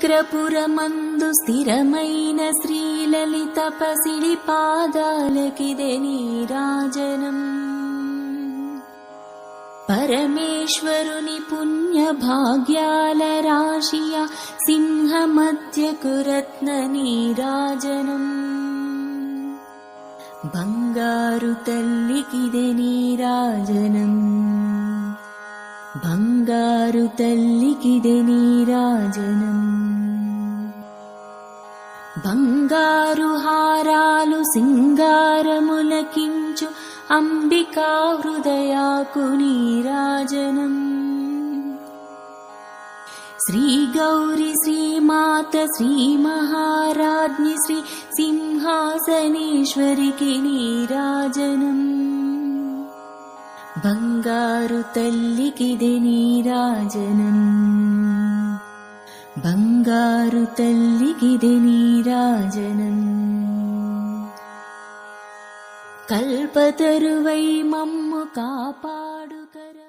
శ్రీచక్రపురమందు స్థిరమైన శ్రీలలిత పసిడి పాదాలకిదే నీరాజనం పరమేశ్వరుని పుణ్య భాగ్యాల రాశియ సింహ మధ్యకు రత్న నీరాజనం బంగారు తల్లికిదే నీరాజనం బంగారు బంగారు హారాలు సింగారములకించు అంబికా హృదయాకు నీరాజనం శ్రీ గౌరి శ్రీమాత శ్రీ మహారాజ్ఞి శ్రీ సింహాసనేశ్వరికి నీరాజనం బంగారు తల్లికిది నీరాజనం బంగారు తల్లికిది నీరాజనం కల్పతరువై మమ్ము కాపాడు కరము